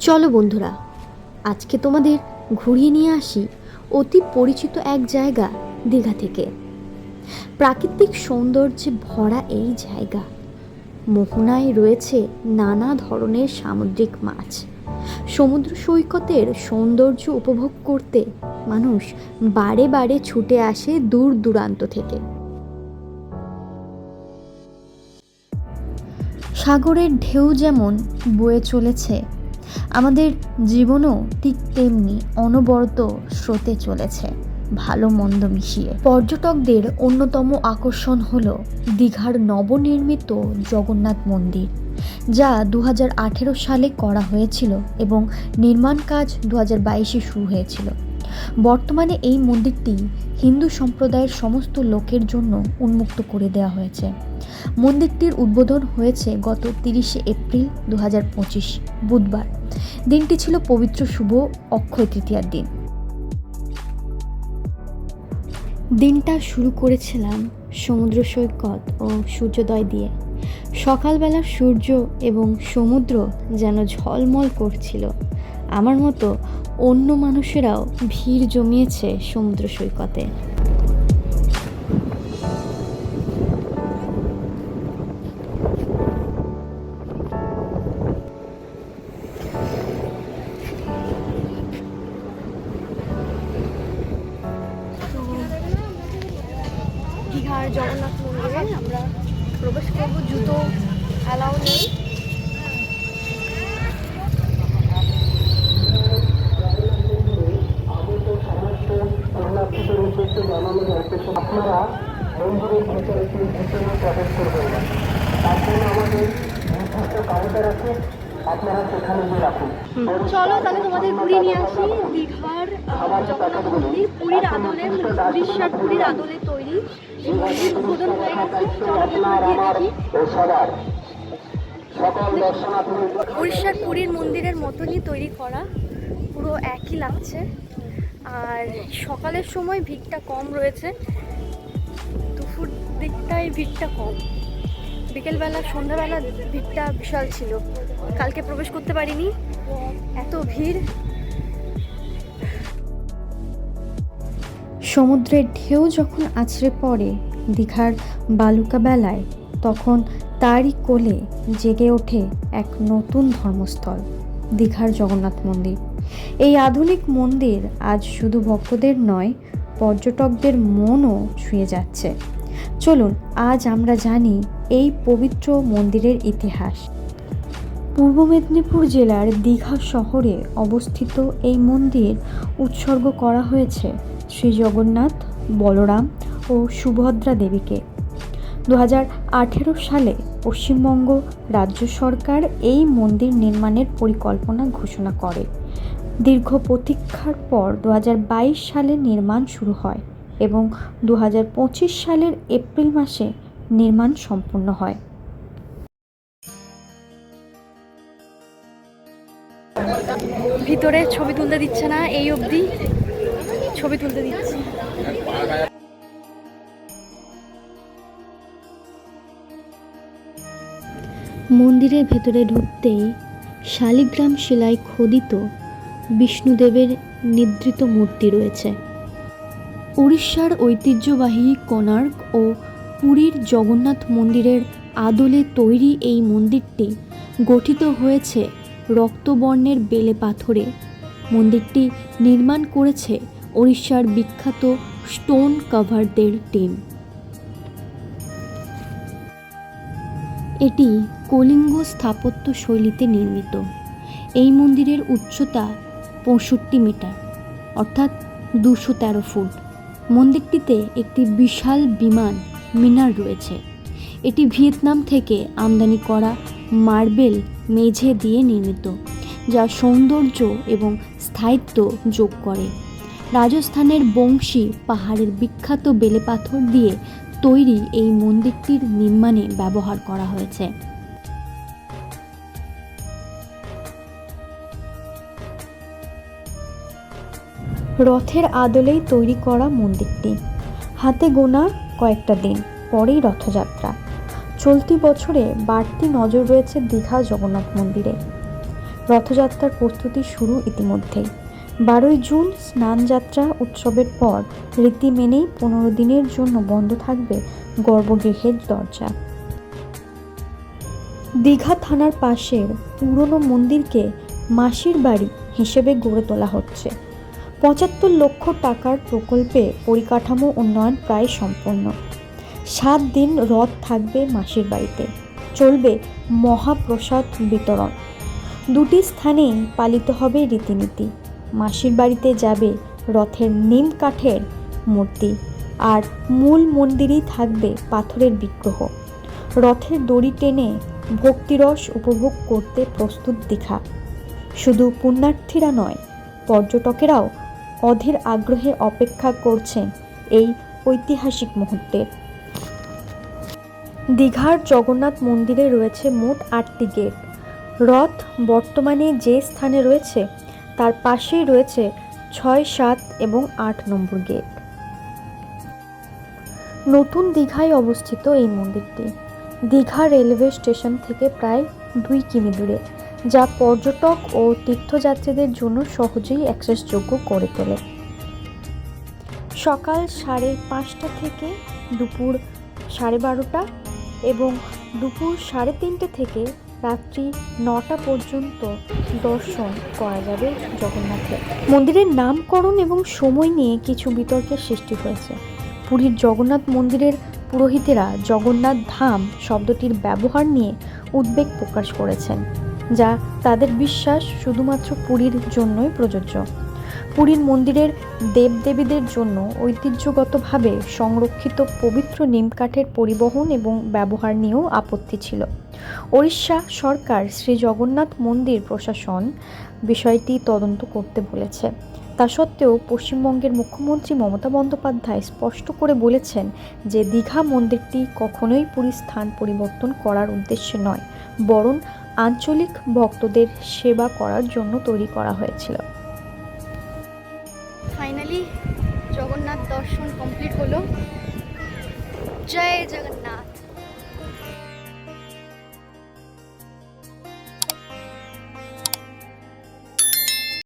চলো বন্ধুরা, আজকে তোমাদের ঘুরিয়ে নিয়ে আসি অতি পরিচিত এক জায়গা দীঘা থেকে। প্রাকৃতিক সৌন্দর্যে ভরা এই জায়গা। মোহনায় রয়েছে নানা ধরনের সামুদ্রিক মাছ। সমুদ্র সৈকতের সৌন্দর্য উপভোগ করতে মানুষ বারে বারে ছুটে আসে দূর দূরান্ত থেকে। সাগরের ঢেউ যেমন বয়ে চলেছে আমাদের জীবনও ঠিক তেমনি অনবরত স্রোতে চলেছে, ভালো মন্দ মিশিয়ে। পর্যটকদের অন্যতম আকর্ষণ হল দীঘার নবনির্মিত জগন্নাথ মন্দির, যা দু হাজার আঠেরো সালে করা হয়েছিল এবং নির্মাণ কাজ দু হাজার শুরু হয়েছিল। বর্তমানে এই মন্দিরটি হিন্দু সম্প্রদায়ের সমস্ত লোকের জন্য উন্মুক্ত করে দেওয়া হয়েছে। মন্দিরটির উদ্বোধন হয়েছে গত তিরিশে এপ্রিল দু বুধবার। দিনটি ছিল পবিত্র শুভ অক্ষয় তৃতীয়ার দিন। দিনটা শুরু করেছিলাম সমুদ্র সৈকত ও সূর্যোদয় দিয়ে। সকালবেলার সূর্য এবং সমুদ্র যেন ঝলমল করছিল। আমার মতো অন্য মানুষেরাও ভিড় জমিয়েছে সমুদ্র সৈকতে। জগন্নাথ মন্দিরে আমরা প্রবেশ করব জুতো অ্যালাউ নেই আপনারা মন্দিরের ভিতরে কেউ ভিতরে প্রবেশ করবেন। না তার জন্য আমাদের নির্দিষ্ট কাউন্টার আছে আপনারা সেখানে গিয়ে রাখুন। চলো তাহলে তোমাদের ঘুরিয়ে নিয়ে আসি। দীঘার জগন্নাথ মন্দির পুরীর আদলে উড়িষ্যার পুরীর আদলে তৈরি। মন্দির উদ্বোধন হয়ে গেছে। চলো আপনার দেখি উড়িষ্যার পুরীর মন্দিরের মতনই তৈরি করা। পুরো একই লাগছে। আর সকালের সময় ভিড়টা কম রয়েছে। দুপুর দিকটায় ভিড়টা কম। বিকেলবেলা, সন্ধ্যাবেলা ভিড়টা বিশাল ছিল। কালকে প্রবেশ করতে পারিনি। এত ভিড়। সমুদ্রের ঢেউ যখন আছড়ে পড়ে দীঘার বালুকা বেলায়, তখন তারই কোলে জেগে ওঠে এক নতুন ধর্মস্থল, দীঘার জগন্নাথ মন্দির। এই আধুনিক মন্দির আজ শুধু ভক্তদের নয়, পর্যটকদের মনও ছুঁয়ে যাচ্ছে। চলুন, আজ আমরা জানি এই পবিত্র মন্দিরের ইতিহাস। পূর্ব মেদিনীপুর জেলার দীঘা শহরে অবস্থিত এই মন্দির উৎসর্গ করা হয়েছে শ্রী জগন্নাথ বলরাম ও সুভদ্রা দেবীকে। দু আঠেরো সালে পশ্চিমবঙ্গ রাজ্য সরকার এই মন্দির নির্মাণের পরিকল্পনা ঘোষণা করে। দীর্ঘ প্রতীক্ষার পর দু হাজার বাইশ সালে নির্মাণ শুরু হয় এবং দু হাজার পঁচিশ সালের এপ্রিল মাসে নির্মাণ সম্পূর্ণ হয়। ভিতরে ছবি তুলতে দিচ্ছে না এই অবধি ছবি তুলতে দিচ্ছে। মন্দিরের ভেতরে ঢুকতেই শালিগ্রাম শিলায় খোদিত বিষ্ণুদেবের নিদ্রিত মূর্তি রয়েছে। উড়িষ্যার ঐতিহ্যবাহী কোণার্ক ও পুরীর জগন্নাথ মন্দিরের আদলে তৈরি এই মন্দিরটি গঠিত হয়েছে রক্তবর্ণের বেলে পাথরে। মন্দিরটি নির্মাণ করেছে ওড়িশার বিখ্যাত স্টোন কাভারদের টিম। এটি কলিঙ্গ স্থাপত্য শৈলীতে নির্মিত। এই মন্দিরের উচ্চতা পঁয়ষট্টি মিটার, অর্থাৎ দুশো তেরো ফুট। মন্দিরটিতে একটি বিশাল বিমান, মিনার রয়েছে। এটি ভিয়েতনাম থেকে আমদানি করা মার্বেল মেঝে দিয়ে নির্মিত, যা সৌন্দর্য এবং স্থায়িত্ব যোগ করে। রাজস্থানের বংশী পাহাড়ের বিখ্যাত বেলে পাথর দিয়ে তৈরি এই মন্দিরটির নির্মাণে ব্যবহার করা হয়েছে। রথের আদলেই তৈরি করা মন্দিরটি। হাতে গোনা কয়েকটা দিন, পরেই রথযাত্রা। চলতি বছরে বাড়তি নজর রয়েছে দীঘা জগন্নাথ মন্দিরে। রথযাত্রার প্রস্তুতি শুরু ইতিমধ্যেই। বারোই জুন স্নানযাত্রা উৎসবের পর রীতি মেনেই পনেরো দিনের জন্য বন্ধ থাকবে গর্ভগৃহের দরজা। দীঘা থানার পাশের পুরনো মন্দিরকে মাসির বাড়ি হিসেবে গড়ে তোলা হচ্ছে। পঁচাত্তর লক্ষ টাকার প্রকল্পে পরিকাঠামো উন্নয়ন প্রায় সম্পন্ন। সাত দিন রথ থাকবে মাসির বাড়িতে। চলবে মহাপ্রসাদ বিতরণ। দুটি স্থানেই পালিত হবে রীতিনীতি। মাসির বাড়িতে যাবে রথের নিম কাঠের মূর্তি আর মূল মন্দিরেই থাকবে পাথরের বিগ্রহ। রথের দড়ি টেনে ভক্তিরস উপভোগ করতে প্রস্তুত দীঘা। শুধু পুণ্যার্থীরা নয়, পর্যটকেরাও অধীর আগ্রহে অপেক্ষা করছেন এই ঐতিহাসিক মুহূর্তের দীঘার জগন্নাথ মন্দিরে রয়েছে মোট আটটি গেট। রথ বর্তমানে যে স্থানে রয়েছে, তার পাশেই রয়েছে ছয়, সাত এবং আট নম্বর গেট। নতুন দীঘায় অবস্থিত এই মন্দিরটি। দীঘা রেলওয়ে স্টেশন থেকে প্রায় দুই কিমি দূরে। যা পর্যটক ও তীর্থযাত্রীদের জন্য সহজেই অ্যাক্সেসযোগ্য করে তোলে। সকাল সাড়ে পাঁচটা থেকে দুপুর সাড়ে বারোটা এবং দুপুর সাড়ে তিনটে থেকে রাত্রি নটা পর্যন্ত দর্শন করা যাবে জগন্নাথের মন্দিরের নামকরণ এবং সময় নিয়ে কিছু বিতর্কের সৃষ্টি হয়েছে। পুরীর জগন্নাথ মন্দিরের পুরোহিতেরা জগন্নাথ ধাম শব্দটির ব্যবহার নিয়ে উদ্বেগ প্রকাশ করেছেন। যা তাদের বিশ্বাস শুধুমাত্র পুরীর জন্যই প্রযোজ্য। পুরীর মন্দিরের দেবদেবীদের জন্য ঐতিহ্যগতভাবে সংরক্ষিত পবিত্র নিমকাঠের পরিবহন এবং ব্যবহার নিয়েও আপত্তি ছিল। ওড়িশা সরকার শ্রী জগন্নাথ মন্দির প্রশাসন বিষয়টি তদন্ত করতে বলেছে। তা সত্ত্বেও পশ্চিমবঙ্গের মুখ্যমন্ত্রী মমতা বন্দ্যোপাধ্যায় স্পষ্ট করে বলেছেন যে দীঘা মন্দিরটি কখনোই পুরী স্থান পরিবর্তন করার উদ্দেশ্যে নয়, বরং আঞ্চলিক ভক্তদের সেবা করার জন্য তৈরি করা হয়েছিল। ফাইনালি জগন্নাথ দর্শন কমপ্লিট হলো। জয় জগন্নাথ।